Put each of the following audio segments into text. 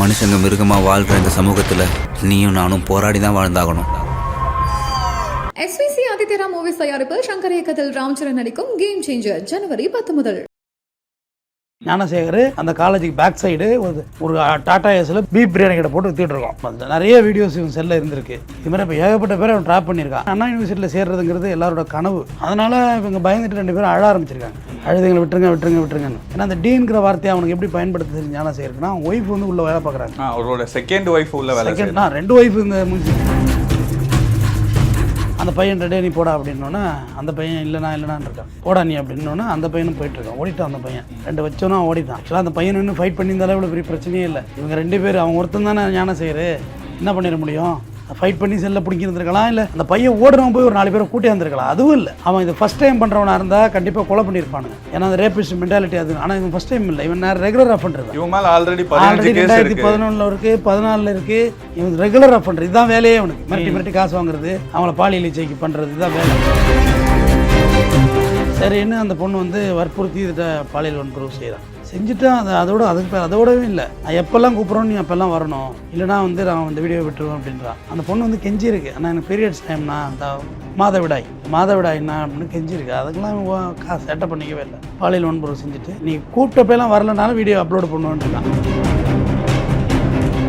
மனுஷங்க மிருகமாக வாழ்கிற இந்த சமூகத்தில் நீயும் நானும் போராடி தான் வாழ்ந்தாகணும் எஸ்விசி ஆதித்யரா மூவிஸ் தயாரிப்பில் சங்கர் இயக்கத்தில் ராம்சரண் நடிக்கும் கேம் சேஞ்சர் ஜனவரி பத்து முதல். ஞானசேகர் அந்த காலேஜுக்கு பேக் சைடு ஒரு ஒரு டாடா ஏஸில் பீப் பிரியாணி கடை போட்டு வித்துட்டு இருக்கோம். அந்த நிறைய வீடியோஸ் இவன் செல்லில் இருந்திருக்கு. இது மாதிரி இப்போ ஏகப்பட்ட பேர் அவன் ட்ராப் பண்ணியிருக்கான். அண்ணா யூனிவர்சிட்டியில் சேர்றதுங்கிறது எல்லாரோட கனவு. அதனால இவங்க பயந்துட்டு ரெண்டு பேரும் அழ ஆரம்பிச்சிருக்காங்க. அழுதுங்களை விட்டுருங்க விட்டுருங்க விட்டுருங்கன்னு. ஏன்னா அந்த டீன்கிற வார்த்தையை அவனுக்கு எப்படி பயன்படுத்த தெரியும் ஞானசேகருக்குன்னா அவன் ஒய்ஃப் வந்து உள்ள வேலை பார்க்குறாங்க. அவரோட செகண்ட் ஒய்ஃப் உள்ள வேலை. செகண்ட் ரெண்டு ஒய்ஃப் இந்த முடிஞ்சு அந்த பையன் ரெடே நீ போடா அப்படின்னோன்னா அந்த பையன் இல்லைனா இல்லைனான்னு இருக்கான். போடா நீ அப்படின்னோன்னா அந்த பையனும் போயிட்டுருக்கான் ஓடிட்டான் அந்த பையன். ரெண்டு வச்சோன்னா ஓடிட்டான். ஆக்சுவலாக அந்த பையன் இன்னும் ஃபைட் பண்ணியிருந்தாலும் இவ்வளோ பெரிய பிரச்சனையே இல்லை. இவங்க ரெண்டு பேர் அவன் ஒருத்தன் தானே ஞானம் செய்யறு என்ன பண்ணிட முடியும்? ஃபைட் பண்ணி செல்ல பிடிக்கிருந்துருக்கலாம் இல்லை அந்த பையன் ஓடுறவன் போய் ஒரு நாலு பேரை கூட்டி வந்திருக்கலாம். அதுவும் இல்லை. அவன் இது ஃபஸ்ட் டைம் பண்ணுறவனா இருந்தால் கண்டிப்பாக கொலை பண்ணியிருப்பானுங்க. ஏன்னா அந்த ரேபிஸ்ட் மென்டாலிட்டி அது. ஆனால் இவன் ஃபஸ்ட் டைம் இல்லை. இவன் ரெகுலர் அஃபன் இருக்கான் இவன் மேல ஆல்ரெடி ஆல்ரெடி ரெண்டாயிரத்தி பதினொன்றில் இருக்கு பதினாலில் இருக்கு. இவன் ரெகுலர் பண்ணுறது இதுதான் வேலையே அவனுக்கு. மிரட்டி மிரட்டி காசு வாங்குறது அவங்கள பாலியல் இச்சைக்கு பண்ணுறது இதுதான் வேலை. சரின்னு அந்த பொண்ணு வந்து வற்புறுத்தி இதிட்ட பாலியல் வன்புறவு செய்கிறான் செஞ்சுட்டு அது அதோட அதுக்கு பே- அதோடவே இல்லை. நான் எப்போல்லாம் கூப்பிட்றோம் நீ அப்போல்லாம் வரணும். இல்லைனா வந்து நான் இந்த வீடியோ விட்டுருவேன் அப்படின்றான் அந்த பொண்ணு வந்து கெஞ்சி இருக்கு ஆனால் எனக்கு பீரியட்ஸ் டைம்னா அந்த மாதவிடாய். மாதவிடாய்னா அப்படின்னு கெஞ்சி இருக்கு அதுக்கெல்லாம் காசு செட்டப் பண்ணிக்கவே இல்லை. பாலியல் வன்புறவு செஞ்சுட்டு நீ கூப்பிட்டப்பெல்லாம் வரலனாலும் வீடியோ அப்லோட் பண்ணுவேன்ட்டுருக்கான்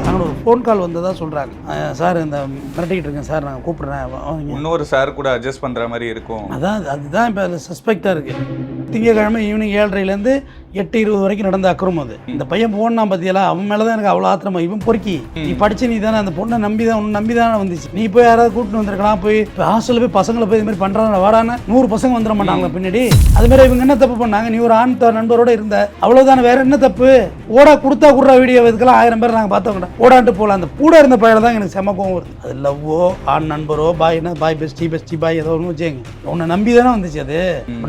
நாங்கள் ஒரு ஃபோன் கால் வந்ததா சொல்கிறாங்க சார் இந்த மிரட்டிக்கிட்டு இருக்கேன். சார் நான் கூப்பிட்றேன். இன்னொரு சார் கூட அட்ஜஸ்ட் பண்ற மாதிரி இருக்கும். அதான் அதுதான் இப்போ சஸ்பெக்டாக இருக்குது திங்கக்கிழமை ஈவினிங் ஏழரைலேருந்து எட்டு இருபது வரைக்கும் நடந்த அக்கிரமம் அது. இந்த பையன் போனா பத்தியலா? அவன் மேலே தான் எனக்கு அவ்வளோ ஆத்திரமா? இவன் பொறுக்கி. நீ படிச்சு நீ தானே அந்த பொண்ணை நம்பி தான் நம்பி தானே வந்துச்சு. நீ போய் யாராவது கூட்டிட்டு வந்திருக்கலாம் போய் ஹாஸ்டலில் போய் பசங்களை போய் இது மாதிரி பண்ணுறாங்க வாடான்னு நூறு பசங்க வந்துட மாட்டாங்களா பின்னாடி. அது மாதிரி இவங்க என்ன தப்பு பண்ணாங்க? நீ ஒரு ஆண் நண்பரோட இருந்த. அவ்வளோதானே வேற என்ன தப்பு? ஓடா கொடுத்தா குடுறா வீடியோ இதுக்கெல்லாம் ஆயிரம் பேர் நாங்கள் பார்த்தோம் ஓடான்ட்டு போகலாம் அந்த கூட இருந்த பையன் தான் எனக்கு செம கோவம் வருது. அது லவ்வோ ஆண் நண்பரோ பாய்னா பாய் பெஸ்டி பெஸ்டி பாய் ஏதோ ஒன்று வச்சுங்க உன்னை நம்பி தானே வந்துச்சு அது.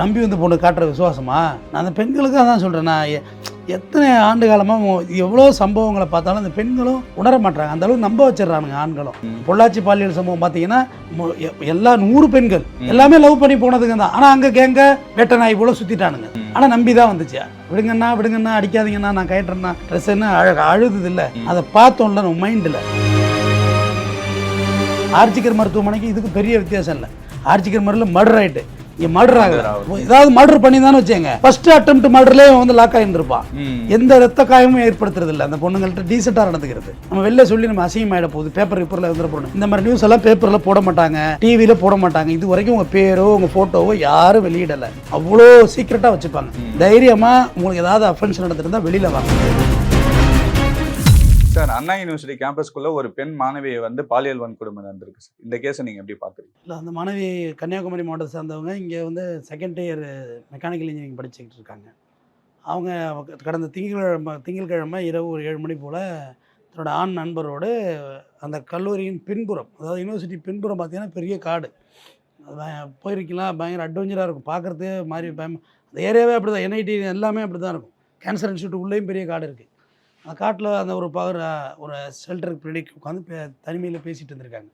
நம்பி வந்து பொண்ணு காட்டுற விசுவாசமா? நான் அந்த பெண்களுக்கு அதான் சொல்கிறேன் நான் எ- எத்தனை ஆண்டு காலமாக எவ்வளோ சம்பவங்களை பார்த்தாலும் அந்த பெண்களும் உணர மாட்டாங்க அந்த அளவுக்கு நம்ப வச்சிடுறானுங்க ஆண்களும். பொள்ளாச்சி பாலியல் சம்பவம் பார்த்தீங்கன்னா எல்லா நூறு பெண்கள் எல்லாமே லவ் பண்ணி போனதுங்க தான். ஆனால் அங்கே கேங்க வெட்ட நாய் போல சுற்றிட்டானுங்க ஆனால் நம்பி தான் வந்துச்சு. விடுங்கண்ணா விடுங்கண்ணா அடிக்காதீங்கண்ணா நான் கயட்டுறேன்னா ட்ரெஸ் என்ன அழகு அழுதுது இல்லை அதை பார்த்தோம்ல நம்ம மைண்டில். ஆர்ஜிக்கர் மருத்துவமனைக்கு இதுக்கு பெரிய வித்தியாசம் இல்லை. ஆர்ஜிக்கர் மருந்துல மர்டர் இங்கே மர்டர் ஆகுது. ஏதாவது மர்டர் பண்ணி தானே வச்சேங்க ஃபர்ஸ்ட் அட்டம் மர்டர்லேயே வந்து லாக் ஆகிருந்துருப்பான் ம். எந்த ரத்த காயமும் ஏற்படுத்துறது இல்லை. அந்த பொண்ணுங்கள்ட்ட டீசெண்டாக நடந்துக்கிறது. நம்ம வெளில சொல்லி நம்ம அசிங்கமாயிட போகுது. பேப்பர் பேப்பரில் வந்துட போகணும் இந்த மாதிரி நியூஸ் எல்லாம் பேப்பரில் போட மாட்டாங்க. டிவியில் போட மாட்டாங்க. இது வரைக்கும் உங்கள் பேரோ உங்கள் ஃபோட்டோவோ யாரும் வெளியிடலை. அவ்வளோ சீக்கிரட்டாக வச்சுப்பாங்க. தைரியமாக உங்களுக்கு ஏதாவது அஃபென்ஸ் நடந்துருந்தா வெளியில் வாங்க. சார் அண்ணா யூனிவர்சிட்டி கேம்பஸ்க்குள்ள ஒரு பெண் மாணவியை வந்து பாலியல் வன்கொடுமை நடந்திருக்கு சார். இந்த கேஸை நீங்க எப்படி பாக்குறீங்க இல்லை அந்த மாணவி கன்னியாகுமரி மாவட்டத்தை சார்ந்தவங்க இங்கே வந்து செகண்ட் இயர் மெக்கானிக்கல் இன்ஜினியரிங் படிச்சுக்கிட்டு இருக்காங்க. அவங்க கடந்த திங்கட்கிழமை திங்கட்கிழமை இரவு ஒரு ஏழு மணி போல் தன்னோட ஆண் நண்பரோடு அந்த கல்லூரியின் பின்புறம் அதாவது யூனிவர்சிட்டி பின்புறம் பார்த்தீங்கன்னா பெரிய காடு. போயிருக்கலாம் பயங்கர அட்வென்ச்சராக இருக்கும். பார்க்குறதே மாதிரி பயம். அந்த ஏரியாவே அப்படி தான் என்ஐடி எல்லாமே அப்படி தான் இருக்கும். கேன்சர் இன்ஸ்டியூட் உள்ளேயும் பெரிய காடு இருக்குது அந்த காட்டில் அந்த ஒரு பகர் ஒரு ஷெல்டருக்கு பின்னாடி உட்காந்து பே தனிமையில் பேசிகிட்டு இருந்திருக்காங்க.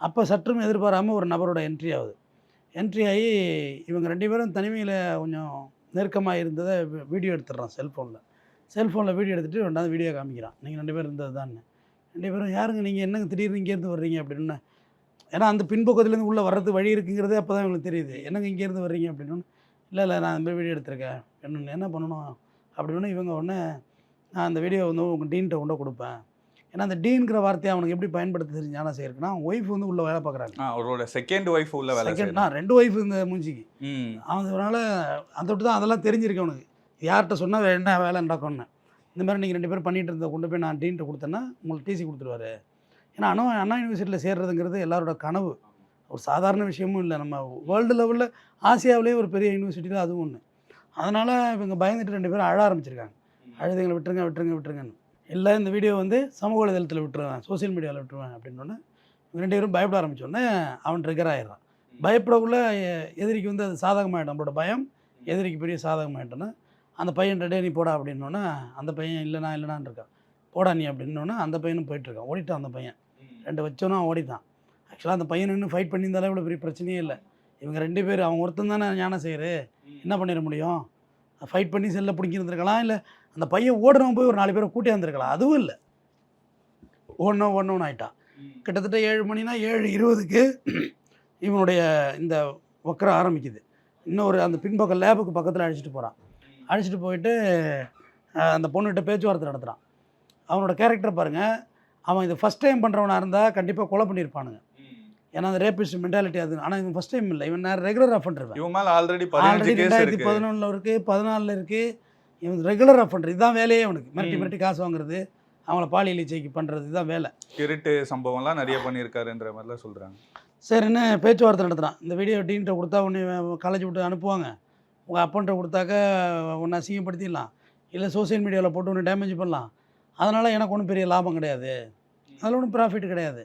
அப்போ சற்றும் எதிர்பாராமல் ஒரு நபரோட என்ட்ரி ஆகுது. என்ட்ரி ஆகி இவங்க ரெண்டு பேரும் தனிமையில் கொஞ்சம் நெருக்கமாக இருந்ததை வீடியோ எடுத்துடுறான் செல்ஃபோனில் செல்ஃபோனில் வீடியோ எடுத்துகிட்டு ரெண்டாவது வீடியோ காமிக்கிறான். நீங்கள் ரெண்டு பேரும் இருந்தது தான் ரெண்டு பேரும் யாருங்க நீங்கள் என்னங்க திடீர்னு இங்கேருந்து வர்றீங்க? அப்படின்னு. ஏன்னா அந்த பின்பக்கத்துலேருந்து உள்ளே வர்றது வழி இருக்குங்கிறதே அப்போ தான் இவங்களுக்கு தெரியுது. என்னங்க இங்கேருந்து வர்றீங்க? அப்படின்னு. இல்லை இல்லை நான் அந்த மாதிரி வீடியோ எடுத்திருக்கேன். என்ன என்ன பண்ணணும்? அப்படின்னு இவங்க ஒன்று நான் அந்த வீடியோ வந்து உங்கள் டீன்கிட்ட கொண்டு கொடுப்பேன். ஏன்னா அந்த டீன்கிற வார்த்தையை அவனுக்கு எப்படி பயன்படுத்த தெரிஞ்சு ஞானம் அவன் ஒய்ஃப் வந்து உள்ளே வேலை பார்க்குறாங்க. அவரோட செகண்ட் ஒய்ஃப் உள்ள வேலை செகண்ட். நான் ரெண்டு ஒய்ஃப் இந்த மூஞ்சிக்கு. அதனால அந்த விட்டு தான் அதெல்லாம் தெரிஞ்சிருக்கு அவனுக்கு. யார்கிட்ட சொன்னால் என்ன வேலை நடக்கும்னு இந்த மாதிரி நீங்கள் ரெண்டு பேரும் பண்ணிட்டு இருந்த கொண்டு போய் நான் டீன்ட்ட கொடுத்தேன்னா உங்களுக்கு டிசி கொடுத்துருவாரு. ஏன்னா அண்ணா அண்ணா யூனிவர்சிட்டியில் சேர்றதுங்கிறது எல்லாரோட கனவு. ஒரு சாதாரண விஷயமும் இல்லை. நம்ம வேர்ல்டு லெவலில் ஆசியாவிலேயே ஒரு பெரிய யூனிவர்சிட்டி தான் அதுவும் ஒன்று அதனால் இவங்க பயந்துட்டு ரெண்டு பேரும் அழ ஆரம்பிச்சிருக்காங்க. அழுதுங்களை விட்டுருங்க விட்டுருங்க விட்டுருங்கன்னு. இல்லை இந்த வீடியோ வந்து சமூக வலைதளத்தில் விட்டுருவேன் சோஷியல் மீடியாவில் விட்டுருவேன் அப்படின்னோடனே ரெண்டு பேரும் பயப்பட ஆரம்பிச்சோடனே அவன் ட்ரிகர் ஆயிடுறான். பயப்படக்குள்ள எதிரிக்கு வந்து அது சாதகமாயிடும். நம்மளோட பயம் எதிரிக்கு பெரிய சாதகமாயிட்டோன்னா அந்த பையன் ரெடே நீ போடா அப்படின்னோடனே அந்த பையன் இல்லைனா இல்லைனான்னு இருக்கான். போடா நீ அப்படின்னோடனே அந்த பையனும் போயிட்டுருக்கான் ஓடிட்டான் அந்த பையன். ரெண்டு வச்சோன்னா ஓடிட்டான். ஆக்சுவலாக அந்த பையன் இன்னும் ஃபைட் பண்ணியிருந்தாலே இவ்வளோ பெரிய பிரச்சனையே இல்லை. இவங்க ரெண்டு பேர் அவன் ஒருத்தன் தானே ஞானம் செய்யறு? என்ன பண்ணிட முடியும்? ஃபைட் பண்ணி செல்ல பிடிக்கிருந்துருக்கலாம் இல்லை அந்த பையன் ஓடுறவன் போய் ஒரு நாலு பேரை கூட்டி வந்திருக்கலாம். அதுவும் இல்லை. ஒன்று ஒன்று ஒன்று ஆயிட்டான் கிட்டத்தட்ட ஏழு மணினா ஏழு இருபதுக்கு இவனுடைய இந்த வக்கரம் ஆரம்பிக்குது. இன்னொரு அந்த பின்பக்கம் லேபுக்கு பக்கத்தில் அழைச்சிட்டு போகிறான் அழைச்சிட்டு போயிட்டு அந்த பொண்ணுகிட்ட பேச்சுவார்த்தை நடத்துகிறான் அவனோட கேரக்டர் பாருங்கள் அவன் இது ஃபஸ்ட் டைம் பண்ணுறவனா இருந்தால் கண்டிப்பாக கொலை பண்ணியிருப்பானுங்க ஏன்னா அந்த ரேபிஸ்ட் மென்டாலிட்டி அது. ஆனால் இவன் ஃபஸ்ட் டைம் இல்லை. இவன் ரெகுலர் அஃபண்டர் இவன். மேல ஆல்ரெடி ஆல்ரெடி ரெண்டாயிரத்தி பதினொன்றில் இருக்குது பதினாலில் இருக்குது இவன் ரெகுலர் அஃபண்டர் இதுதான் வேலையே அவனுக்கு மிரட்டி. மிரட்டி காசு வாங்குறது அவங்கள பாலியல் இச்சைக்கு பண்ணுறது இதுதான் வேலை. திருட்டு சம்பவம்லாம் நிறைய பண்ணியிருக்காருன்ற மாதிரிலாம் சொல்றாங்க. சரின்னு பேச்சுவார்த்தை நடத்துகிறான் இந்த வீடியோ டீன்கிட்ட கொடுத்தா உன்னை காலேஜ் விட்டு அனுப்புவாங்க. உங்கள் அப்பன்ட்ட கொடுத்தாக்க உன்னை அசிங்கப்படுத்திடலாம். இல்லை சோஷியல் மீடியாவில் போட்டு உன்னை டேமேஜ் பண்ணலாம். அதனால் எனக்கு ஒன்றும் பெரிய லாபம் கிடையாது. அதில் ஒன்றும் ப்ராஃபிட் கிடையாது.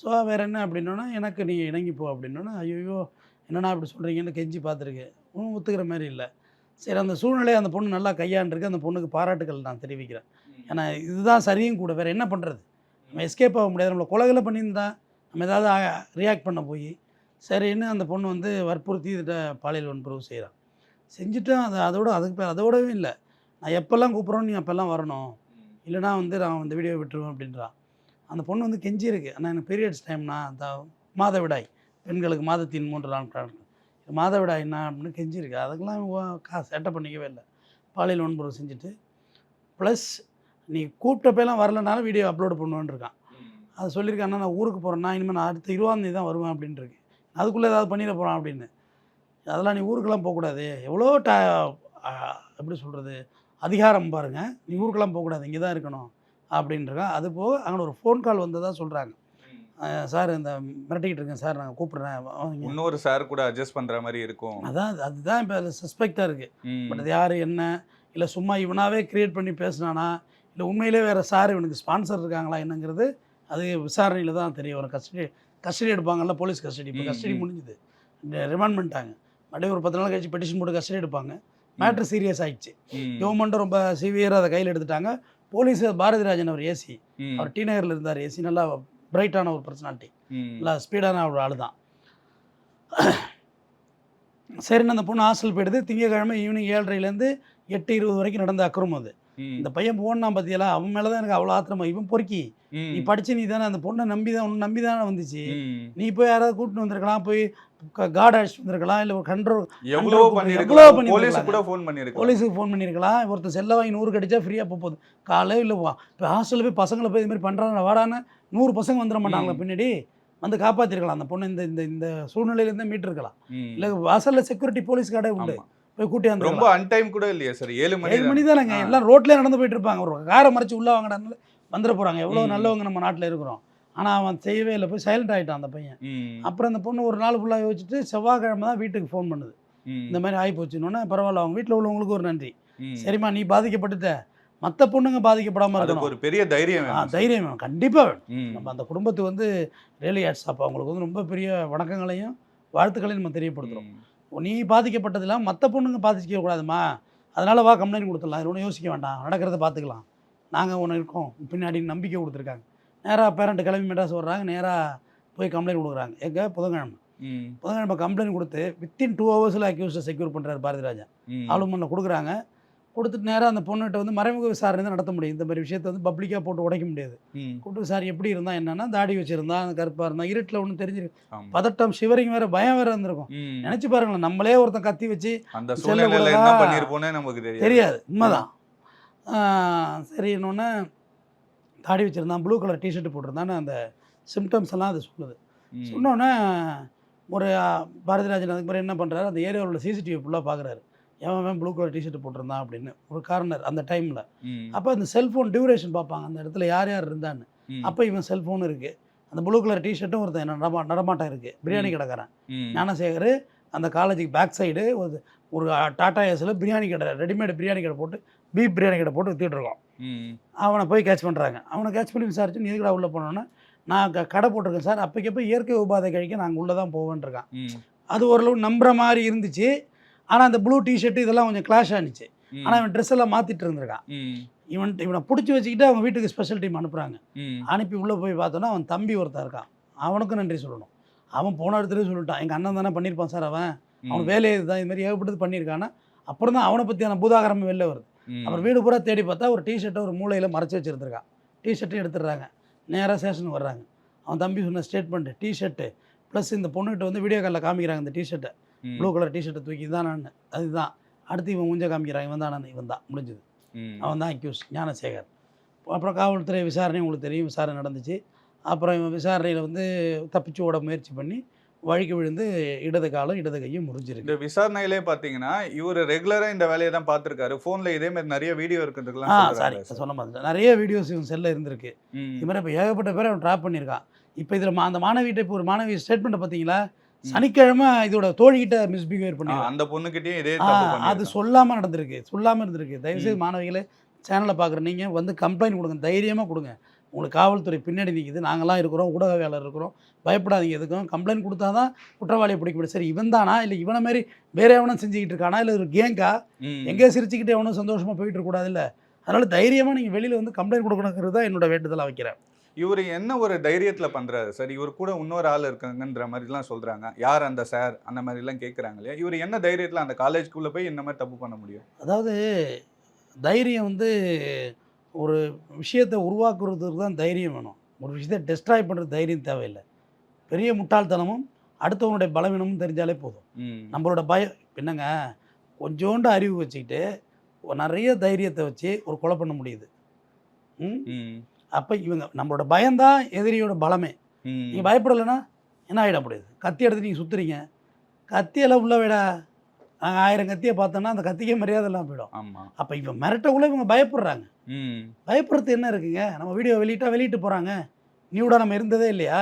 ஸோ வேறு என்ன அப்படின்னோன்னா எனக்கு நீ இணங்கி போ அப்படின்னோன்னா ஐயோ என்னண்ணா இப்படி சொல்கிறீங்கன்னு கெஞ்சி பார்த்துருக்கு. ஒன்றும் ஒத்துக்கிற மாதிரி இல்லை. சரி அந்த சூழ்நிலையை அந்த பொண்ணு நல்லா கையாண்டிருக்கு. அந்த பொண்ணுக்கு பாராட்டுகள் நான் தெரிவிக்கிறேன். ஏன்னா இதுதான் சரியும் கூட. வேறு என்ன பண்ணுறது நம்ம எஸ்கேப் ஆக முடியாது. நம்மளை கொலைகளை பண்ணியிருந்தா நம்ம ஏதாவது ரியாக்ட் பண்ண போய் சரின்னு அந்த பொண்ணு வந்து வற்புறுத்தி இதில் பாலியல் வன்புறவு செய்கிறான் செஞ்சுட்டு அதை அதோட அதுக்கு பேர் அதோடவே இல்லை. நான் எப்போல்லாம் கூப்பிட்றோம் நீ அப்போல்லாம் வரணும். இல்லைனா வந்து நான் இந்த வீடியோ விட்டுருவேன் அப்படின்றான் அந்த பொண்ணு வந்து கெஞ்சிருக்கு ஆனால் எனக்கு பீரியட்ஸ் டைம்னா அந்த மாதவிடாய். பெண்களுக்கு மாதத்தின் மூன்று நாட்கள். மாதவிடாய்னா அப்படின்னு கெஞ்சி இருக்கு அதுக்கெல்லாம் இவன் கா சேட்டை பண்ணிக்கவே இல்லை. பாலியல் வன்புறவு செஞ்சுட்டு ப்ளஸ் நீ கூப்பிட்டப்பெல்லாம் வரலனாலும் வீடியோ அப்லோட் பண்ணுவேன்னு இருக்கான். அது சொல்லியிருக்காங்கன்னா நான் ஊருக்கு போகிறேன்னா இனிமேல் நான் அடுத்த இருபதாந்தேதி தான் வருவேன் அப்படின்ட்டு இருக்கு. அதுக்குள்ளே ஏதாவது பண்ணிட போகிறான் அப்படின்னு. அதெல்லாம் நீ ஊருக்கெல்லாம் போகக்கூடாது. எவ்வளோ டா எப்படி சொல்கிறது அதிகாரம் பாருங்கள் நீ ஊருக்கெல்லாம் போகக்கூடாது. இங்கே தான் இருக்கணும் அப்படின்றான் அது போக அங்கே ஒரு ஃபோன் கால் வந்ததாக சொல்கிறாங்க சார் இந்த மிரட்டிக்கிட்டு இருக்கேன் சார். நான் கூப்பிட்றேன். வாங்க." இன்னொரு சார் கூட அட்ஜஸ்ட் பண்ற மாதிரி இருக்கும். அதான் அதுதான் இப்போ சஸ்பெக்டாக இருக்குது. பட் அது யார் என்ன? இல்லை சும்மா இவனாவே கிரியேட் பண்ணி பேசுனானா? இல்லை உண்மையிலே வேறு சார் இவனுக்கு ஸ்பான்சர் இருக்காங்களா என்னங்கிறது அது விசாரணையில் தான் தெரிய வரும் கஸ்டடி கஸ்டடி எடுப்பாங்கல்ல போலீஸ் கஸ்டடி இப்போ கஸ்டடி. முடிஞ்சுது. ரிமாண்ட் பண்ணிட்டாங்க. மறுபடியும் ஒரு பத்து நாள் கழிச்சு பெட்டிஷன் போட்டு கஸ்டடி எடுப்பாங்க. மேட்ரு சீரியஸ் ஆயிடுச்சு. கவர்மெண்ட்டும் ரொம்ப சிவியராக அதை கையில் எடுத்துட்டாங்க. போலீஸ் பாரதிராஜன் அவர் ஏசி. அவர் டி நகரில் இருந்தார். ஏசி நல்லா பிரைட்டான ஒரு பர்சனாலிட்டி ம். நல்லா ஸ்பீடான ஒரு ஆள் தான் சரின்னு அந்த பொண்ணு ஹாஸ்டல் போயிடுது திங்கக்கிழமை ஈவினிங் ஏழரைலேருந்து எட்டு இருபது வரைக்கும் நடந்த அக்கிரமம் அது. இந்த பையன் போனான் பார்த்தியலா அவன் மேலே தான் எனக்கு அவ்வளோ ஆத்திரமா? இவன் பொறுக்கி. நீ படிச்சு நீ தானே அந்த பொண்ணை நம்பி தான் உன்னை நம்பி தானே வந்துச்சு. நீ போய் யாராவது கூட்டிட்டு வந்திருக்கலாம் போய் கார்டு அடிச்சுட்டு வந்திருக்கலாம் இல்லை ஒரு கண்ட்ரோல் எவ்வளவோ எவ்வளவோ பண்ணிருக்கலாம்? பண்ணிருக்கலாம். போலீஸ் கூட ஃபோன் பண்ணிருக்கலாம். போலீஸுக்கு ஃபோன் பண்ணியிருக்கலாம் ஒருத்தர் செல்ல வாங்கி நூறு கடிச்சா ஃப்ரீயாக போகுது காலையில் இல்லை இப்போ ஹாஸ்டலில் போய் பசங்களை போய் இது மாதிரி பண்ணுறாங்க வாடான்னு நூறு பசங்க வந்துட மாட்டாங்களா. பின்னாடி? வந்து காப்பாற்றிருக்கலாம் அந்த பொண்ணு இந்த இந்த இந்த சூழ்நிலையிலேருந்து மீட்டிருக்கலாம். இல்லை வாசலில் செக்யூரிட்டி போலீஸ் கார்டே உண்டு. போய் கூட்டி ரொம்ப அன்டைம் கூட இல்லையா சார் ஏழு மணி ஏழு மணி தான். தானேங்க. எல்லாம் ரோட்லேயே நடந்து போயிட்டு இருப்பாங்க. ஒரு காரை மறைச்சு உள்ள வாங்கடான்னு வந்துட போகிறாங்க எவ்வளோ ம். நல்லவங்க நம்ம நாட்டில் இருக்கிறோம். ஆனால் அவன் செய்யவே இல்லை. போய் சைலண்ட் ஆகிட்டான் அந்த பையன். அப்புறம் அந்த பொண்ணு ஒரு நாள் ஃபுல்லாக யோசிச்சுட்டு செவ்வாய்க்கிழமை தான் வீட்டுக்கு ஃபோன் பண்ணுது. இந்த மாதிரி ஆகி போச்சுன்னொன்னே பரவாயில்ல அவங்க வீட்டில் உள்ளவங்களுக்கு ஒரு நன்றி. சரிம்மா நீ பாதிக்கப்பட்டுட்ட. மற்ற பொண்ணுங்க பாதிக்கப்படாமல் அதுக்கு இருக்கணும். ஒரு பெரிய தைரியம் தைரியம் வேணும். கண்டிப்பாக வேணும். நம்ம அந்த குடும்பத்துக்கு வந்து ரியலி ஹேட்ஸ் ஆப் அவங்களுக்கு வந்து ரொம்ப பெரிய வணக்கங்களையும் வாழ்த்துக்களையும் நம்ம தெரியப்படுத்துகிறோம். நீ பாதிக்கப்பட்டதில்ல மற்ற பொண்ணுங்க பாதிக்க கூடாதுமா. அதனால் வா கம்ப்ளைண்ட் கொடுத்துடலாம். இது ஒன்றும் யோசிக்க வேண்டாம். நடக்கிறத பார்த்துக்கலாம் நாங்கள் ஒன்று இருக்கோம். பின்னாடி நம்பிக்கை கொடுத்துருக்காங்க. நேராக பேரண்ட் கிளம்பி மெட்ராஸ் வர்றாங்க. நேராக போய் கம்ப்ளைண்ட் கொடுக்குறாங்க. எங்கே? புதன்கிழமை. புதன்கிழமை கம்ப்ளைண்ட் கொடுத்து வித்தின் டூ ஹவர்ஸில் அக்யூஸ்டை செக்யூர் பண்ணுறாரு பாரதிராஜா. ஆளுமனில் கொடுக்குறாங்க. கொடுத்துட்டு நேராக அந்த பொண்ணுகிட்ட வந்து மறைமுக விசாரணை தான் நடத்த முடியும். இந்த மாதிரி விஷயத்தை வந்து பப்ளிக்காக போட்டு உடைக்க முடியாது. ம். கூப்பிட்டு விசாரி எப்படி இருந்தா என்னன்னா தாடி வச்சிருந்தா கருப்பாக இருந்தா இருட்டில் ஒன்றும் தெரிஞ்சிருக்கு. பதட்டம் ஷிவரிங் வேற பயம் வேற இருந்திருக்கும். நினச்சி பாருங்களேன் நம்மளே ஒருத்தன் கத்தி வச்சு அந்த நமக்கு தெரியாது. உண்மைதான். சரி இன்னொன்று தாடி வச்சுருந்தான் ப்ளூ கலர் டிஷர்ட் போட்டிருந்தான்னு அந்த சிம்டம்ஸ் எல்லாம் அது சொல்லுது. சொன்னோன்னே ஒரு பாரதிராஜன் அதுக்கு பிறகு என்ன பண்ணுறாரு அந்த ஏரியாவில் உள்ள சிசிடிவி ஃபுல்லாக பார்க்குறாரு எவன் ப்ளூ கலர் டிஷர்ட் போட்டிருந்தான்? அப்படின்னு ஒரு கார்னர் அந்த டைமில். அப்போ அந்த செல்ஃபோன் டியூரேஷன் பார்ப்பாங்க. அந்த இடத்துல யார் யார் இருந்தான்னு. அப்போ இவன் செல்ஃபோன் இருக்குது அந்த ப்ளூ கலர் டிஷர்ட்டும் ஒருத்தன் நடமா நடமாட்டம் இருக்குது பிரியாணி ம். ஞானசேகர் அந்த காலேஜுக்கு பேக் சைடு ஒரு ஒரு டாடா ஏஸில் பிரியாணி கடை ரெடிமேட் பிரியாணி கடை போட்டு பீஃப் பிரியாணி கடை போட்டு வித்துட்டு இருக்கோம். அவனை போய் கேட்ச் பண்ணுறாங்க அவனை கேட்ச் பண்ணி விசாரிச்சு நீ எதுக்குடா உள்ளே போனோன்னா நான் க கடை போட்டிருக்கேன் சார். அப்போக்கப்போ இயற்கை உபாதை கழிக்க நாங்கள் உள்ளே தான் போவேன்ருக்கான். அது ஓரளவு நம்புற மாதிரி இருந்துச்சு. ஆனால் அந்த ப்ளூ டிஷர்ட் இதெல்லாம் கொஞ்சம் கிளாஷ் ஆனிச்சு. ஆனால் இவன் ட்ரெஸ் எல்லாம் மாற்றிட்டு இருந்திருக்கான். இவன் இவனை பிடிச்சி வச்சுக்கிட்டு அவங்க வீட்டுக்கு ஸ்பெஷல் டீம் அனுப்புகிறாங்க. அனுப்பி உள்ளே போய் பார்த்தோன்னா அவன் தம்பி ஒருத்தன் இருக்கான். அவனுக்கும் நன்றி சொல்லணும். அவன் போன இடத்துல சொல்லிட்டான். எங்கள் அண்ணன் தானே பண்ணியிருப்பான் சார் அவன். அவன். வேலையை இதுதான் இது மாதிரி ஏகப்பட்டது பண்ணியிருக்கானா அப்புறம் தான் அவனை பற்றியான பூதாகரம் வெளில வருது. அப்புறம் வீடு பூரா தேடி பார்த்தா ஒரு டிஷர்ட்டை ஒரு மூலையில் மறைச்சி வச்சுருந்துருக்கான். டிஷர்ட்டையும் எடுத்துடுறாங்க. நேராக ஸ்டேஷனுக்கு வர்றாங்க. அவன் தம்பி சொன்ன ஸ்டேட்மெண்ட்டு டிஷர்ட்டு ப்ளஸ் இந்த பொண்ணுகிட்ட வந்து வீடியோ காலில் காமிக்கிறாங்க இந்த டிஷர்ட்டை ப்ளூ கலர் டிஷர்ட்டை தூக்கி தான் நான் அதுதான். அடுத்து இவன் மூஞ்ச காமிக்கிறான். இவன் தான் நான் இவன் தான். முடிஞ்சது. அவன் தான் அக்யூஸ் ஞானசேகர். அப்புறம் காவல்துறை விசாரணை உங்களுக்கு தெரியும். விசாரணை நடந்துச்சு. அப்புறம் இவன் விசாரணையில் வந்து தப்பிச்சு ஓட முயற்சி பண்ணி வழிக்கு விழுந்து இடது காலம் இடது கையும் முறிஞ்சிருக்கு. இந்த விசாரணையிலே பாத்தீங்கன்னா இவர் ரெகுலரா இந்த வேலையை தான் பார்த்திருக்காரு போன்ல இதே மாதிரி நிறைய வீடியோ ஆ இருக்கிறதுக்கெல்லாம் சாரி. சொன்ன மாதிரி நிறைய வீடியோஸ் இவன் செல்லில் இருந்திருக்கு. இது மாதிரி இப்போ ஏகப்பட்ட பேரை அவன் ட்ராப் பண்ணியிருக்கான். இப்போ இதில் அந்த மாணவிகிட்ட இப்போ ஒரு மாணவி ஸ்டேட்மெண்ட்டை பார்த்தீங்களா. சனிக்கிழமை இதோட தோழிகிட்ட மிஸ்பிஹேவ் பண்ணியிருக்கான் அந்த பொண்ணுகிட்டயும் இதே அது. சொல்லாமல் நடந்திருக்கு. சொல்லாமல் இருந்திருக்கு. தயவுசெய்து மாணவிகளே சேனலை பார்க்குற நீங்கள் வந்து கம்ப்ளைண்ட் கொடுங்க. தைரியமாக கொடுங்க. உங்களுக்கு காவல்துறை பின்னாடி நிற்கிது நாங்களாம் இருக்கிறோம். ஊடகவியாளர் இருக்கிறோம். பயப்படாதீங்க எதுக்கும். கம்ப்ளைண்ட் கொடுத்தா தான் குற்றவாளியை பிடிக்க முடியும். சரி இவன் தானா? இல்லை இவனை மாதிரி வேற எவனும் செஞ்சுக்கிட்டு இருக்கானா? இல்லை ஒரு கேங்கா எங்கேயோ சிரிச்சுக்கிட்டு எவனும் சந்தோஷமாக போயிட்டு இருக்கக்கூடாது இல்லை. அதனால் தைரியமாக நீங்கள் வெளியில் வந்து கம்ப்ளைண்ட் கொடுக்கணுங்கிறது தான் என்னோட வேண்டுதலாக வைக்கிறேன். இவரு என்ன ஒரு தைரியத்துல பண்றாரு? சார் இவர் கூட இன்னொரு ஆள் இருக்காங்கன்ற மாதிரி எல்லாம் சொல்றாங்க. யார் அந்த சார்? அந்த மாதிரி எல்லாம் கேக்குறாங்க இல்லையா? இவர் என்ன தைரியத்துல அந்த காலேஜ்க்குள்ள போய் இந்த மாதிரி தப்பு பண்ண முடியும்? அதாவது தைரியம் வந்து ஒரு விஷயத்தை உருவாக்குறதுக்கு தான் தைரியம் வேணும். ஒரு விஷயத்தை டெஸ்ட்ராய் பண்ணுறது தைரியம் தேவையில்லை. பெரிய முட்டாள்தனமும் அடுத்தவனுடைய பலவீனமும் தெரிஞ்சாலே போதும். நம்மளோட பயம் என்னங்க? கொஞ்சோண்டு அறிவு வச்சுக்கிட்டு நிறைய தைரியத்தை வச்சு ஒரு கொலை பண்ண முடியுது. ம், அப்போ இவங்க நம்மளோட பயம்தான் எதிரியோட பலமே. நீங்கள் பயப்படலைன்னா என்ன ஆகிட முடியுது. கத்தி எடுத்து நீங்கள் சுற்றுறீங்க கத்தியெல்லாம் உள்ள விடா நாங்கள் ஆயிரம் கத்தியை பார்த்தோன்னா அந்த கத்திக்கே மரியாதை இல்லாமல் போயிடும். ஆமா. அப்போ இப்போ மிரட்டக்குள்ளே இவங்க பயப்படுறாங்க. பயப்படுறது என்ன இருக்குங்க? நம்ம வீடியோ வெளியிட்டா வெளியிட்டு போகிறாங்க நியூடாக நம்ம இருந்ததே இல்லையா?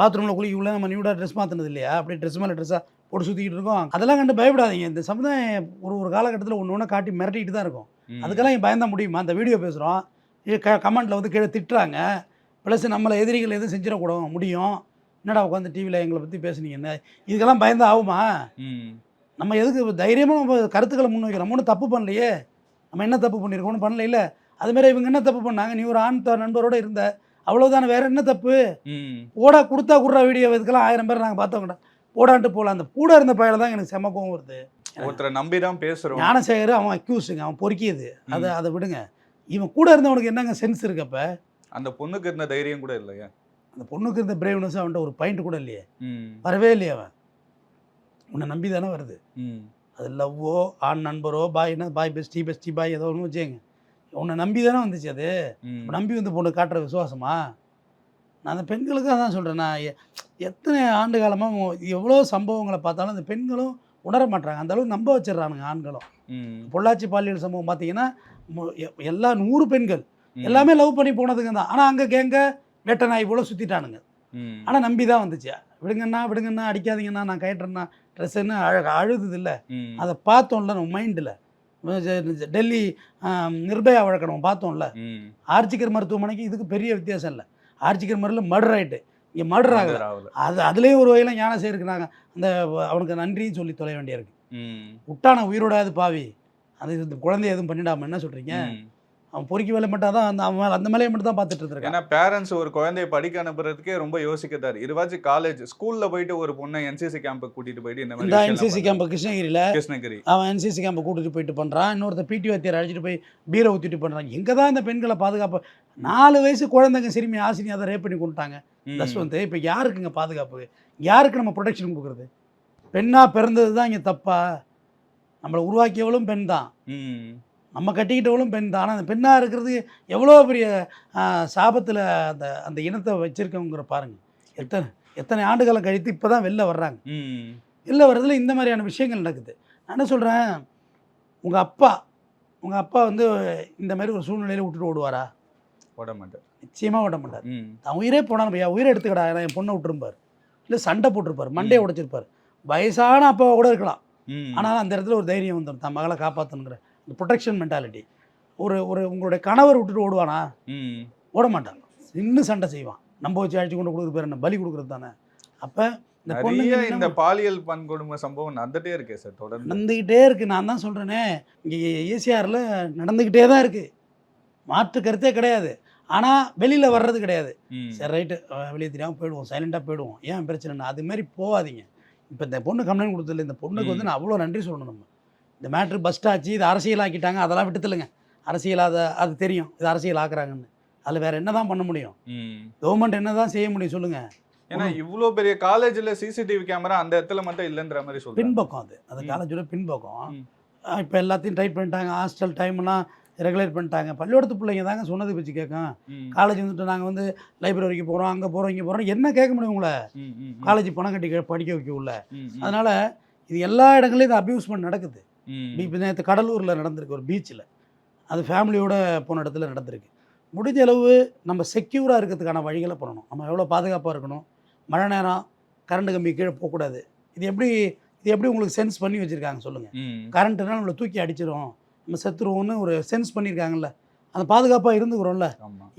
பாத்ரூமில் குளிக்கக்குள்ள நம்ம நியூடாக ட்ரெஸ் மாற்றினது இல்லையா? அப்படியே ட்ரெஸ் மேலே ட்ரெஸ்ஸாக போட்டு சுற்றிக்கிட்டு இருக்கோம். அதெல்லாம் கண்டு பயப்படாதீங்க. இந்த சமுதாயம் ஒரு ஒரு காலகட்டத்தில் ஒன்று ஒன்று காட்டி மிரட்டிட்டு தான் இருக்கும். அதுக்கெல்லாம் பயந்தா முடியுமா? அந்த வீடியோ பேசுகிறோம் க கமெண்ட்டில் வந்து கீழே திட்டுறாங்க. ப்ளஸ் நம்மளை எதிரிகள் எதுவும் செஞ்சிடக்கூடாது முடியும். என்னடா உட்காந்து டிவியில் எங்களை பற்றி பேசுனீங்க? என்ன? இதுக்கெல்லாம் பயந்தா ஆகுமா நம்ம எதுக்கு தைரியமாக நம்ம கருத்துக்களை முன் வைக்கிறோம் ஒன்றும் தப்பு பண்ணலையே. நம்ம என்ன தப்பு பண்ணியிருக்கோம்? ஒன்றும் பண்ணல இல்லை. அதுமாரி இவங்க என்ன தப்பு பண்ணாங்க? நீ ஒரு ஆண் நண்பரோட இருந்த. அவ்வளோதானே வேற என்ன தப்பு. ஓடா கொடுத்தா குடுற வீடியோ இதுக்கெல்லாம் ஆயிரம் பேர் நாங்கள் பார்த்தோங்கடா போடான்ட்டு போகலாம் அந்த கூட இருந்த பையில தான் எனக்கு செம கோவம் வருது. ஒருத்தரை நம்பி தான் பேசுறோம். ஞானசேகர் அவன் அக்யூஸுங்க அவன் பொறுக்கியது. அதை அதை விடுங்க. இவன் கூட இருந்தவனுக்கு என்னங்க சென்ஸ் இருக்கப்ப அந்த பொண்ணுக்கு இருந்த தைரியம் கூட இல்லையா. அந்த பொண்ணுக்கு இருந்த பிரேவ்னஸ் அவன்கிட்ட ஒரு பாயிண்ட் கூட இல்லையே. வரவே இல்லையே அவன். உன்னை நம்பி தானே வருது அது லவ்வோ ஆண் நண்பரோ பாய் என்ன பாய் பெஸ்டி பெஸ்டி பாய் ஏதோ ஒன்று வச்சுங்க உன்னை நம்பி தானே வந்துச்சு அது? நம்பி வந்து பொண்ணு காட்டுற விசுவாசமா? நான் அந்த பெண்களுக்காக தான் சொல்கிறேன் நான் எத்தனை ஆண்டு காலமாக எவ்வளோ சம்பவங்களை பார்த்தாலும் அந்த பெண்களும் உணர மாட்டாங்க அந்த அளவுக்கு நம்ப வச்சிடுறானுங்க ஆண்களும். பொள்ளாச்சி பாலியல் சம்பவம் பார்த்தீங்கன்னா எல்லா நூறு பெண்கள். எல்லாமே லவ் பண்ணி போனதுங்க தான். ஆனால் அங்கே கேங்க வேட்டை நாய் போல சுற்றிட்டானுங்க ஆனால் நம்பி தான் வந்துச்சு. விடுங்கண்ணா விடுங்கண்ணா அடிக்காதீங்கண்ணா நான் கயட்டுறேன்னா ட்ரெஸ்ஸுன்னு அழ அழுதுது இல்லை. அதை பார்த்தோம்ல நம்ம மைண்டில் டெல்லி நிர்பயா வழக்கு நம்ம பார்த்தோம்ல. ஆர்ஜிகர் மருத்துவமனைக்கு இதுக்கு பெரிய வித்தியாசம் இல்லை. ஆர்ஜிகர் மருந்தில் மர்டர் ஆயிட்டு. இங்கே மர்டர் ராகுல். அது அதுலேயும் ஒரு வகையில் ஞானம் சேர்க்கிறாங்க அந்த அவனுக்கு நன்றியும் சொல்லி தொலை வேண்டியிருக்கு விட்டான உயிரோடாது பாவி. அது இந்த குழந்தைய எதுவும் பண்ணிடாம என்ன சொல்கிறீங்க ம். அவன் பொறுக்கி வேலை மட்டும் தான் அந்த அவன் மேலே அந்த மேலேயே மட்டும் தான் பார்த்துட்டு இருக்கான் ஏன்னா பேரண்ட்ஸ் ஒரு குழந்தைய படிக்க அனுப்புறதுக்கே ரொம்ப யோசிக்கத்தாரு. இதுவாச்சும் காலேஜ் ஸ்கூல்ல போயிட்டு ஒரு பொண்ணை என்சிசி கேம்புக்கு கூட்டிட்டு போயிட்டு இந்த மாதிரி என்சிசி. கேம்பு கிருஷ்ணகிரியில் கிருஷ்ணகிரி. அவன் என்சிசி கேம்பை கூட்டிட்டு போயிட்டு பண்ணுறான் இன்னொருத்த பிடி வாத்தியார் அழைச்சிட்டு போய் பீரை ஊற்றிட்டு பண்ணுறான் எங்கே தான் இந்த பெண்களை பாதுகாப்பு நாலு வயசு குழந்தைங்க சிறுமி ஆசினி அதை ரேப் பண்ணி கொண்டுட்டாங்க. தஸ்வந்த் இப்போ யாருக்குங்க பாதுகாப்பு? யாருக்கு நம்ம ப்ரொடெக்ஷன் கொடுக்குறது? பெண்ணாக பிறந்தது தான் இங்கே தப்பா? நம்மளை உருவாக்கியவளும் பெண் தான். நம்ம கட்டிக்கிட்டவளும் பெண் தான். ஆனால் அந்த பெண்ணாக இருக்கிறது எவ்வளோ பெரிய சாபத்தில் அந்த அந்த இனத்தை வச்சுருக்கவங்கிற பாருங்கள் எத்தனை எத்தனை ஆண்டுகாலம் கழித்து இப்போ தான் வெளில வர்றாங்க. வெளில வர்றதுல இந்த மாதிரியான விஷயங்கள் நடக்குது. நான் என்ன சொல்கிறேன் உங்கள் அப்பா உங்கள் அப்பா வந்து இந்த மாதிரி ஒரு சூழ்நிலையில் விட்டுட்டு ஓடுவாரா? போட மாட்டேன் நிச்சயமாக விட மாட்டார். தான் உயிரே போனாலும் ஐயா உயிரை எடுத்துக்கடா என் பொண்ணை விட்டுருப்பார் இல்லை சண்டை போட்டிருப்பார் மண்டையை உடைச்சிருப்பார். வயசான அப்பாவை கூட இருக்கலாம். ஆனால் அந்த இடத்துல ஒரு தைரியம் வந்துடும் தன் மகளை காப்பாற்றணுங்கிற இந்த ப்ரொடெக்ஷன் மென்டாலிட்டி ஒரு ஒரு உங்களுடைய கணவர் விட்டுட்டு ஓடுவானா? ம், ஓட மாட்டாங்க. இன்னும் சண்டை செய்வான். நம்ம வச்சு அழைச்சி கொண்டு கொடுக்குற பேர் என்ன? பலி கொடுக்குறது தானே. அப்போ இந்த பொண்ணுங்க இந்த பாலியல் வன்கொடுமை சம்பவம் நடந்துட்டே இருக்கே சார் தொடர்ந்து. நடந்துக்கிட்டே இருக்குது நான் தான் சொல்கிறேனே இங்கே ஈசிஆரில் நடந்துக்கிட்டே தான் இருக்குது மாற்று கருத்தே கிடையாது. ஆனால் வெளியில் வர்றது கிடையாது. சரி ரைட்டு. வெளியே தெரியாமல் போயிடுவோம். சைலண்டாக போயிடுவோம். ஏன் பிரச்சனை அது மாதிரி போகாதீங்க. இப்போ இந்த பொண்ணு கம்ப்ளைண்ட் கொடுத்ததில்ல இந்த பொண்ணுக்கு வந்து நான் அவ்வளோ நன்றி சொல்லணும் நம்ம. இந்த மேட்ரு பஸ்ட் ஆச்சு இது அரசியல் ஆக்கிட்டாங்க அதெல்லாம் விட்டுத்தலுங்க அரசியல் அதை அது தெரியும் இது அரசியல் ஆக்குறாங்கன்னு அதில் வேறு என்ன தான் பண்ண முடியும். கவர்மெண்ட் என்ன தான் செய்ய முடியும் சொல்லுங்கள் ஏன்னா இவ்ளோ பெரிய காலேஜ்ல சிசிடிவி கேமரா அந்த இடத்துல மட்டும் இல்லைன்ற மாதிரி சொல்றாங்க. பின்பக்கம் அது. அந்த. காலேஜோட பின்பக்கம். இப்போ எல்லாத்தையும் டைட் பண்ணிட்டாங்க. ஹாஸ்டல் டைம்லாம் ரெகுலேட் பண்ணிட்டாங்க. பள்ளிக்கூடத்து பிள்ளைங்க தாங்க சொன்னது பேச்சு கேட்கும். காலேஜ் வந்துட்டு நாங்கள் வந்து லைப்ரரிக்கு போகிறோம் அங்கே போகிறோம் இங்கே போகிறோம் என்ன கேட்க முடியும் உங்களை. காலேஜ் பணம் கட்டி படிக்க வைக்க உள்ள. அதனால் இது எல்லா இடங்களையும் இது அப்யூஸ்மெண்ட் நடக்குது. இப்போ நேற்று கடலூரில் நடந்திருக்கு ஒரு பீச்சில். அது ஃபேமிலியோட போன இடத்துல நடந்திருக்கு. முடிஞ்ச அளவு நம்ம செக்யூராக இருக்கிறதுக்கான வழிகளை பண்ணணும். நம்ம எவ்வளோ பாதுகாப்பாக இருக்கணும்? மழை நேரம் கரண்ட் கம்பி கீழே போகக்கூடாது. இது எப்படி இது எப்படி உங்களுக்கு சென்ஸ் பண்ணி வச்சுருக்காங்க சொல்லுங்கள். கரண்ட்டுனா நம்மளை தூக்கி அடிச்சிடும் நம்ம செத்துருவோம்னு ஒரு சென்ஸ் பண்ணியிருக்காங்கல்ல. அந்த பாதுகாப்பாக இருந்துக்கிறோம்ல.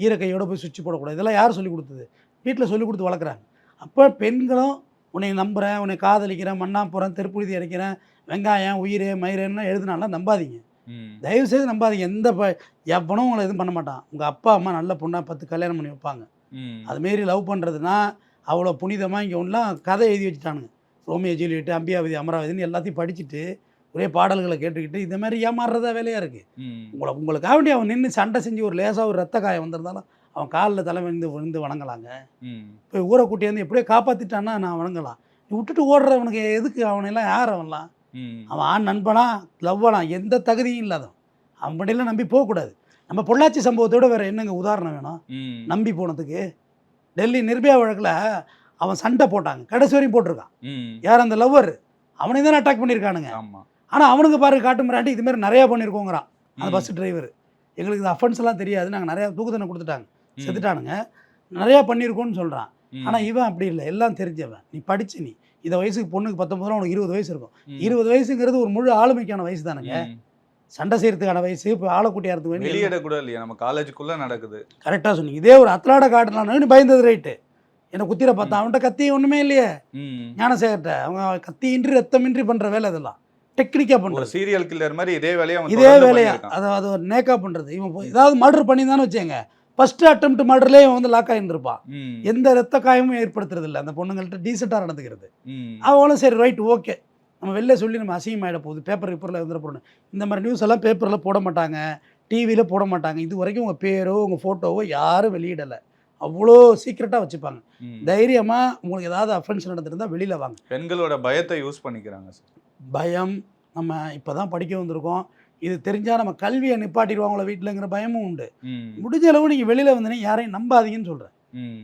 ஈரக்கையோட போய் சுவிட்ச் போடக்கூடாது. இதெல்லாம் யார் சொல்லி கொடுத்தது? வீட்டில் சொல்லி கொடுத்து வளர்க்குறாங்க. அப்போ பெண்களும் உன்னை நம்புகிறேன் உன்னை காதலிக்கிறேன் மண்ணா போகிறேன் தெருப்புழுதி அரைக்கிறேன் வெங்காயம் உயிர் மயிரன்னா எழுதுனாலாம் நம்பாதீங்க. தயவு செய்து நம்பாதீங்க. எந்த ப எவனும் உங்களை எதுவும் பண்ண மாட்டான். உங்கள் அப்பா அம்மா நல்ல பொண்ணாக பத்து கல்யாணம் பண்ணி வைப்பாங்க. அதுமாரி லவ் பண்ணுறதுனா அவ்வளோ புனிதமாக இங்கே ஒன்றுலாம் கதை எழுதி வச்சுட்டானுங்க. ரோமியோ ஜூலியட்டு அம்பியாவதி அமராவதின்னு எல்லாத்தையும் படிச்சுட்டு ஒரே பாடல்களை கேட்டுக்கிட்டு இந்த மாதிரி ஏமாறுறதா வேலையாக இருக்குது. உங்களை உங்களுக்காக வேண்டி அவன் நின்று சண்டை செஞ்சு ஒரு லேசாக ஒரு ரத்த காயம் வந்திருந்தாலும் அவன் காலில் தலை விழுந்து விழுந்து வணங்கலாங்க. இப்போ ஊரை கூட்டி வந்து எப்படியோ காப்பாற்றிட்டான்னா நான் வணங்கலாம். விட்டுட்டு ஓடுறவனுக்கு எதுக்கு அவனெல்லாம் யார் அவன்லாம். அவன் ஆண் நண்பனா லவ்வனா எந்த தகுதியும் இல்லாதவன். அவன் படியெல்லாம் நம்பி போகக்கூடாது. நம்ம பொள்ளாச்சி சம்பவத்தோட வேறு என்னங்க உதாரணம் வேணும். நம்பி போனதுக்கு டெல்லி நிர்பயா வழக்கில் அவன் சண்டை போட்டாங்க. கடைசி வரையும் போட்டிருக்கான். யார் அந்த லவ்வர்? அவனை தானே அட்டாக் பண்ணியிருக்கானுங்க. ஆமா. ஆனால் அவனுக்கு பாரு காட்டு மிராண்டி இது மாதிரி நிறையா பண்ணியிருக்கோங்கிறான் அந்த. பஸ் டிரைவர் எங்களுக்கு இந்த அஃபென்ஸ் எல்லாம் தெரியாது. நாங்கள் நிறையா தூக்கு தண்டனை கொடுத்துட்டாங்க. செத்துட்டானுங்க. நிறையா பண்ணியிருக்கோன்னு சொல்கிறான். ஆனால் இவன் அப்படி இல்லை. எல்லாம் தெரிஞ்சவன். நீ படிச்சு நீ. இந்த வயசுக்கு பொண்ணுக்கு பத்தொம்பது உனக்கு இருபது வயசு இருக்கும். இருபது வயசுங்கிறது ஒரு முழு ஆளுமைக்கான வயசு தானுங்க. சண்டை செய்யறதுக்கான வயசு இப்போ ஆளக்குட்டியாகிறதுக்கு வேண்டி வெளியிட கூட இல்லையா. நம்ம காலேஜுக்குள்ள நடக்குது. கரெக்டாக சொன்னீங்க. இதே ஒரு அத்தலாட காட்டலான்னு பயந்தது ரைட்டு என்னை குத்திர பார்த்தா அவன்கிட்ட கத்தி ஒன்றுமே இல்லையே. ஞானசேகர்கிட்ட. அவங்க கத்தியின்றி ரத்தமின்றி பண்ணுற வேலை இதெல்லாம். டெக்னிக்காக பண்ணுறது சீரியல் கில்லர் மாதிரி இதே வேலையை அவன் இதே தொடர்ந்து வேலையா பண்ணியிருக்கான். அதை அது ஒரு நேக்கா பண்ணுறது இவன் போய் ஏதாவது மர்டர் பண்ணி தானே வச்சேங்க ஃபர்ஸ்ட் அட்டம்ப்ட் மர்டர்லேயே இவன் வந்து லாக் ஆகியிருந்திருப்பான். எந்த ரத்த காயமும் ஏற்படுத்துறது இல்லை. அந்த பொண்ணுங்கள்ட்ட டீசெண்டாக நடந்துக்கிறது. அவங்களும் சரி ரைட் ஓகே நம்ம வெளில சொல்லி நம்ம அசிங்கமாயிட போகுது. பேப்பர் ரிப்பரில் வந்துட போகணும் இந்த மாதிரி நியூஸ் எல்லாம் பேப்பரில் போட மாட்டாங்க. டிவியில் போட மாட்டாங்க. இது வரைக்கும் உங்கள் பேரோ உங்கள் ஃபோட்டோவோ யாரும் வெளியிடலை. அவ்வளோ சீக்கிரட்டாக வச்சுப்பாங்க. தைரியமாக உங்களுக்கு ஏதாவது அஃபென்ஸ் நடந்திருந்தால் வெளியில் வாங்க. பெண்களோட பயத்தை யூஸ் பண்ணிக்கிறாங்க சார் பயம் நம்ம இப்போ தான் படிக்க வந்திருக்கோம் இது தெரிஞ்சால் நம்ம கல்வியை நிப்பாட்டிடுவாங்களோ வீட்டிலங்கிற பயமும் உண்டு. முடிஞ்ச அளவு நீங்கள் வெளியில் வந்தீங்கன்னா யாரையும் நம்பாதீங்கன்னு சொல்கிறேன்.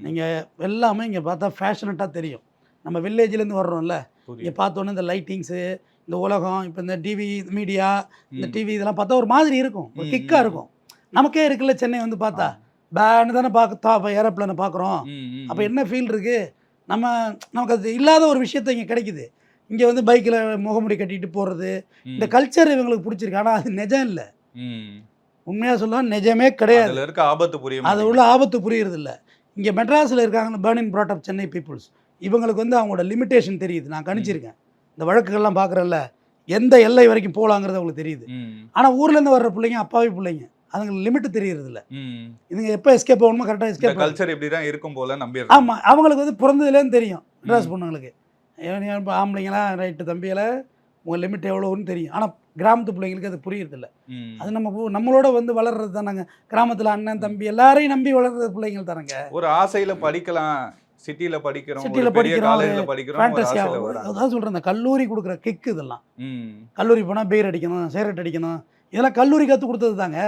நீங்கள் எல்லாமே இங்கே பார்த்தா ஃபேஷனட்டாக தெரியும் நம்ம வில்லேஜ்லேருந்து வர்றோம்ல இங்கே. பார்த்தோன்னே இந்த லைட்டிங்ஸு இந்த உலகம் இப்போ இந்த டிவி மீடியா இந்த. டிவி இதெல்லாம் பார்த்தா ஒரு மாதிரி இருக்கும் ஒரு கிக்காக. இருக்கும் நமக்கே இருக்குல்ல சென்னை வந்து பார்த்தா பேன்னு தானே பார்க்க ஏரோப்ளேனை பார்க்குறோம் அப்போ. என்ன ஃபீல் இருக்குது நம்ம நமக்கு அது இல்லாத ஒரு விஷயத்த இங்கே கிடைக்குது இங்கே வந்து பைக்கில் முகமுடி கட்டிட்டு போகிறது. இந்த கல்ச்சர் இவங்களுக்கு பிடிச்சிருக்கு. ஆனால் அது நிஜம் இல்லை. ம். உண்மையாக சொல்லலாம் நிஜமே கிடையாது. அதுல இருக்க ஆபத்து புரிய அது உள்ள ஆபத்து புரியுறது இல்லை. இங்கே மெட்ராஸில் இருக்காங்க பேர்னிங் ப்ராட் சென்னை பீப்புள்ஸ் இவங்களுக்கு வந்து அவங்களோட லிமிட்டேஷன் தெரியுது. நான் கணிச்சிருக்கேன். இந்த வழக்குகள்லாம் பார்க்குறல்ல எந்த எல்லை வரைக்கும் போகலாங்கிறது அவங்களுக்கு தெரியுது. ஆனால் ஊர்லேருந்து வர்ற பிள்ளைங்க அப்பாவி பிள்ளைங்க அதுங்களுக்கு லிமிட் தெரியறது இல்லை. இதுங்க எப்போ எஸ்கேப் ஆகணுமோ கரெக்டாக இந்த எஸ்கேப் கல்ச்சர் இப்படிதான் இருக்கும் போல நம்பிடுறாங்க. ஆமாம் அவங்களுக்கு வந்து பிறந்ததுலேருந்து தெரியும். மெட்ராஸ் பொண்ணுங்களுக்கு. இப்போ ஆம்பளைங்களாம் ரைட்டு தம்பியில் உங்கள் லிமிட் எவ்வளோன்னு தெரியும். ஆனால் கிராமத்து பிள்ளைங்களுக்கு அது புரியறதில்ல. அது நம்ம நம்மளோட வந்து வளர்றது தானங்க. கிராமத்தில் அண்ணன் தம்பி எல்லாரையும் நம்பி வளர்றது பிள்ளைங்கள் தானங்க. ஒரு ஆசையில படிக்கலாம். சிட்டில படிக்கிறோம். பெரிய படிக்கிறோம், படிக்கிறோம். அதான் சொல்கிறேன் இந்த கல்லூரி கொடுக்குற கிக்கு இதெல்லாம். கல்லூரி போனால் பீர் அடிக்கணும் சிகரெட் அடிக்கணும். இதெல்லாம் கல்லூரி கற்றுக் கொடுத்தது தாங்க.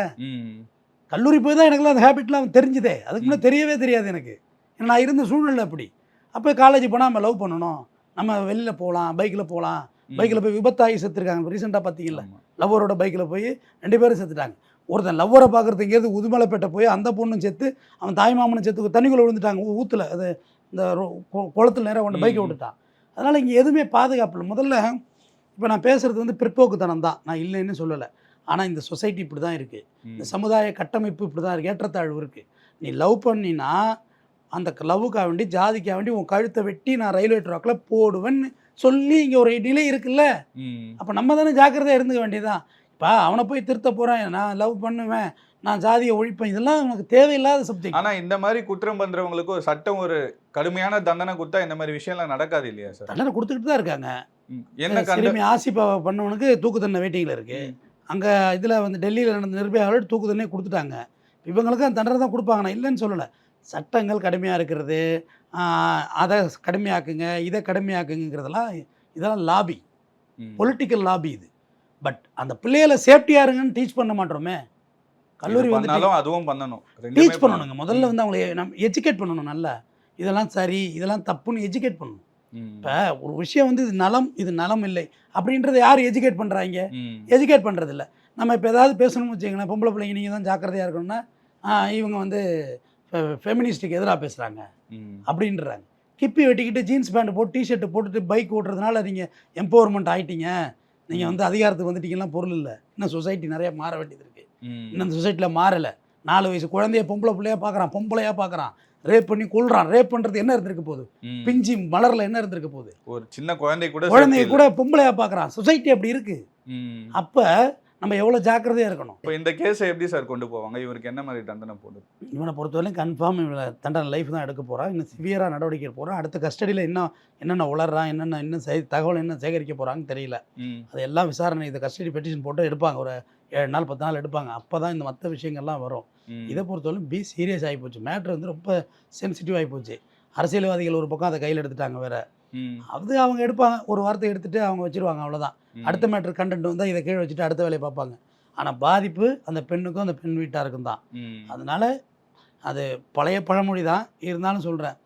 கல்லூரி போய் தான் எனக்குலாம் அந்த ஹேபிட்லாம் தெரிஞ்சுதே. அதுக்கு முன்னே தெரியவே தெரியாது எனக்கு. ஏன்னா நான் இருந்த சூழ்நிலை அப்படி. அப்போ காலேஜ் போனால் நம்ம லவ் பண்ணணும். நம்ம வெளியில் போகலாம் பைக்கில் போகலாம். பைக்கில் போய் விபத்தாகி செத்துருக்காங்க. ரீசெண்டாக பார்த்தீங்கல்ல. லவ்வரோட பைக்கில் போய் ரெண்டு பேரும் செத்துட்டாங்க. ஒருத்தன் லவ்வரை பார்க்குறதுக்கு எங்கேயாவது உதுமலைப்பேட்டை போய் அந்த பொண்ணும் செத்து அவன் தாய் மாமனும் செத்து தண்ணிக்குள்ளே விழுந்துட்டாங்க. ஊ- ஊத்துல அது இந்த குளத்துல நேரம் கொண்டு பைக்கை. விட்டுட்டான் அதனால் இங்கே எதுவுமே பாதுகாப்பு இல்லை. முதல்ல இப்போ நான் பேசுகிறது வந்து பிற்போக்குத்தனம் தான். நான் இல்லைன்னு சொல்லலை. ஆனால் இந்த சொசைட்டி இப்படி தான் இருக்குது. இந்த சமுதாய கட்டமைப்பு இப்படி தான் இருக்குது ஏற்றத்தாழ்வு இருக்குது நீ லவ் பண்ணினா அந்த லவ்வுக்காக வேண்டி ஜாதிக்காக வேண்டி உன் கழுத்தை வெட்டி நான் ரயில்வே ட்ராக்கில் போடுவேன்னு சொல்லி இங்கே ஒரு நிலை இருக்குல்ல. அப்போ நம்ம தானே ஜாக்கிரதையாக இருந்துக்க வேண்டியதுதான். இப்போ அவனை போய் திருத்த போகிறேன் நான் லவ் பண்ணுவேன் நான் ஜாதியை ஒழிப்பேன் இதெல்லாம் உனக்கு தேவையில்லாத சப்ஜெக்ட் ஆனா இந்த மாதிரி குற்றம் பண்றவங்களுக்கு ஒரு சட்டம் ஒரு கடுமையான தண்டனை கொடுத்தா இந்த மாதிரி விஷயம்லாம் நடக்காது இல்லையா சார்? தண்டனை கொடுத்துக்கிட்டு தான் இருக்காங்க. என்ன கண்டு சிறுமி ஆசிப்பா பண்ணவனுக்கு தூக்கு தண்டனை வெயிட்டிங்கில் இருக்குது. அங்கே இதில் வந்து டெல்லியில் நடந்த நிர்பயாவோட தூக்கு தண்டனை கொடுத்துட்டாங்க. இவங்களுக்கு அந்த தண்டனை தான் கொடுப்பாங்க. நான் இல்லைன்னு சொல்லலை. சட்டங்கள் கடுமையாக இருக்கிறது அதை கடுமையாக்குங்க இதை கடுமையாக்குங்கிறதெல்லாம் இதெல்லாம் லாபி. பொலிட்டிக்கல் லாபி இது. பட் அந்த பிள்ளைகளை சேஃப்டியாக இருங்கன்னு டீச் பண்ண மாட்டோமே. கல்லூரி இது வந்து பண்ணாலும் அதுவும் பண்ணணும். டீச் பண்ணணுங்க முதல்ல. வந்து அவங்களை நம்ம எஜுகேட் பண்ணணும் நல்லா. இதெல்லாம் சரி இதெல்லாம் தப்புன்னு எஜுகேட் பண்ணணும். இப்போ ஒரு விஷயம் வந்து இது நலம் இது நலம் இல்லை அப்படின்றத யார் எஜுகேட் பண்ணுறாங்க. எஜுகேட் பண்ணுறதில்ல நம்ம இப்போ ஏதாவது பேசணும்னு வச்சுக்கங்களேன் பொம்பளை பிள்ளைங்க நீங்கள் தான் ஜாக்கிரதையாக இருக்கணும்னா இவங்க வந்து ஃபெமினிஸ்ட்டுக்கு எதிராக பேசுகிறாங்க. அப்படின்றாங்க. கிப்பி வெட்டிக்கிட்டு ஜீன்ஸ் பேண்ட் போட்டு டிஷர்ட் போட்டுட்டு பைக் ஓட்டுறதுனால நீங்கள் எம்பவர்மெண்ட் ஆயிட்டீங்க. நீங்கள் வந்து அதிகாரத்துக்கு வந்துட்டீங்கன்னா பொருள் இல்லை. இன்னும் சொசைட்டி நிறைய மாற வேண்டியது இருக்குது. இன்னும் இந்த சொசைட்டியில் மாறலை. நாலு வயசு குழந்தைய பொம்பளை பிள்ளையா பார்க்குறான் பொம்பளையா பார்க்குறான் ரேப் பண்ணி கொள்றான் ரேப் பண்ணுறது என்ன இருந்திருக்க போகுது. பிஞ்சி மலரில் என்ன இருந்திருக்க போகுது? ஒரு சின்ன குழந்தை கூட குழந்தைய கூட பொம்பளையா பார்க்குறான் சொசைட்டி அப்படி இருக்குது. அப்போ நம்ம எவ்வளோ ஜாக்கிரதையாக இருக்கணும்? இப்போ இந்த கேஸை எப்படி சார் கொண்டு போவாங்க? இவருக்கு என்ன மாதிரி தண்டனை போடுது? இவனை பொறுத்தவரையும் கன்ஃபார்ம் இவனை தண்டனை லைஃப் தான் எடுக்க போகிறான் இன்னும் சிவியராக நடவடிக்கை போகிறான் அடுத்த கஸ்டடியில் இன்னும் என்னென்ன உளறான் என்னென்ன இன்னும் சே தகவல் என்ன சேகரிக்க போகிறாங்கன்னு தெரியல. அது எல்லாம் விசாரணை இந்த கஸ்டடி பெட்டிஷன் போட்டு எடுப்பாங்க. ஒரு ஏழு நாள் பத்து நாள் எடுப்பாங்க. அப்போ தான் இந்த மற்ற விஷயங்கள்லாம் வரும். இதை பொறுத்தவரையும் பி சீரியஸ் ஆகி போச்சு. மேட்ரு வந்து ரொம்ப சென்சிட்டிவ் ஆகி போச்சு. அரசியல்வாதிகள் ஒரு பக்கம் அதை கையில் எடுத்துட்டாங்க வேற. அது அவங்க எடுப்பாங்க. ஒரு வார்த்தை எடுத்துட்டு அவங்க வச்சிருவாங்க. அவ்வளோதான். அடுத்த மேட்ரு கண்டென்ட் வந்தால் இதை கீழே வச்சுட்டு அடுத்த வேலையை பார்ப்பாங்க. ஆனால் பாதிப்பு அந்த பெண்ணுக்கும் அந்த பெண் வீட்டாருக்கும் தான். அதனால் அது பழைய பழமொழி தான். இருந்தாலும் சொல்கிறேன்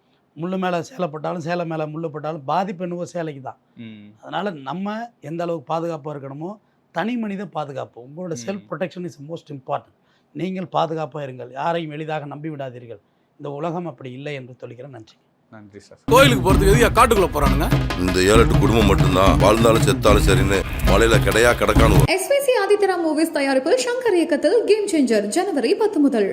முள்ளு மேலே சேலைப்பட்டாலும் சேலை மேலே பட்டாலும் பாதிப்பு என்னவோ சேலைக்கு தான். அதனால் நம்ம எந்த அளவுக்கு பாதுகாப்பாக இருக்கணுமோ தனி மனித பாதுகாப்பு. உங்களோட. Self protection is most important நீங்கள் பாதுகாப்பாக இருங்கள். யாரையும் எளிதாக நம்பி விடாதீர்கள் இந்த உலகம் அப்படி இல்லை என்று சொல்லிக்கிறேன் நன்றி. நன்றி சார். கோயிலுக்கு போறதுக்கு எதுக்கு காட்டுக்குள்ள போறானுங்க? இந்த ஏழு எட்டு குடும்பம் மட்டும்தான். வாழ்ந்தாலும் செத்தாலும் சரின்னு மலையில கிடையா கிடக்கான்னு எஸ்விசி ஆதித்யரா மூவிஸ் தயாரிப்பில் சங்கர் இயக்கத்தில் கேம் சேஞ்சர் ஜனவரி பத்து முதல்.